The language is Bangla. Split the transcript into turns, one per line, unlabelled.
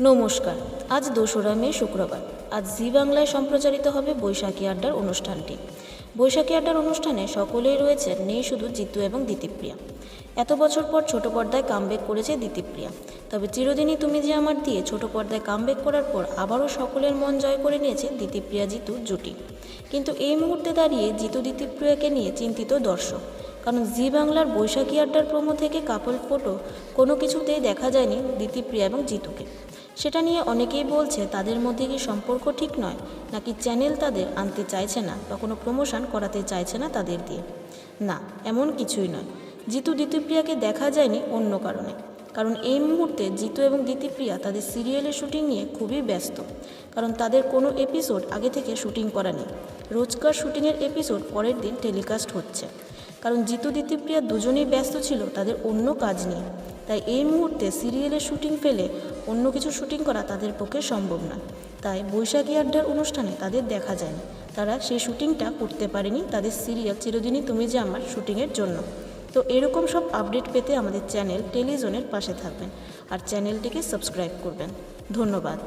নমস্কার, আজ দোসরা মে, শুক্রবার। আজ জি বাংলায় সম্প্রচারিত হবে বৈশাখী আড্ডার অনুষ্ঠানটি। বৈশাখী আড্ডার অনুষ্ঠানে সকলেই রয়েছেন নেই শুধু জিতু এবং দিতিপ্রিয়া। এত বছর পর ছোট পর্দায় কামব্যাক করেছে দিতিপ্রিয়া। তবে চিরদিনই তুমি যে আমার দিয়ে ছোট পর্দায় কামব্যাক করার পর আবারও সকলের মন জয় করে নিয়েছে দিতিপ্রিয়া জিতু জুটি। কিন্তু এই মুহূর্তে দাঁড়িয়ে জিতু দিতিপ্রিয়াকে নিয়ে চিন্তিত দর্শক। কারণ জি বাংলার বৈশাখী আড্ডার প্রোমো থেকে কাপল ফটো কোনো কিছুতেই দেখা যায়নি দিতিপ্রিয়া এবং জিতুকে। সেটা নিয়ে অনেকেই বলছে তাদের মধ্যে কি সম্পর্ক ঠিক নয়, নাকি চ্যানেল তাদের আনতে চাইছে না বা কোনো প্রমোশন করাতে চাইছে না তাদের দিয়ে। না, এমন কিছুই নয়। জিতু দিতিপ্রিয়াকে দেখা যায়নি অন্য কারণে। কারণ এই মুহূর্তে জিতু এবং দিতিপ্রিয়া তাদের সিরিয়ালের শুটিং নিয়ে খুবই ব্যস্ত। কারণ তাদের কোনো এপিসোড আগে থেকে শুটিং করা নেই। রোজকার শুটিংয়ের এপিসোড পরের দিন টেলিকাস্ট হচ্ছে। কারণ জিতু দিতিপ্রিয়া দুজনেই ব্যস্ত ছিল তাদের অন্য কাজ নিয়ে। তাই এই মুহূর্তে সিরিয়ালের শুটিং ফেলে অন্য কিছু শুটিং করা তাদের পক্ষে সম্ভব না। তাই বৈশাখী আড্ডার অনুষ্ঠানে তাদের দেখা যায়নি। তারা সেই শুটিংটা করতে পারেনি তাদের সিরিয়াল চিরদিনই তুমি যে আমার শুটিংয়ের জন্য। তো এরকম সব আপডেট পেতে আমাদের চ্যানেল টেলিজনের পাশে থাকবেন আর চ্যানেলটিকে সাবস্ক্রাইব করবেন। ধন্যবাদ।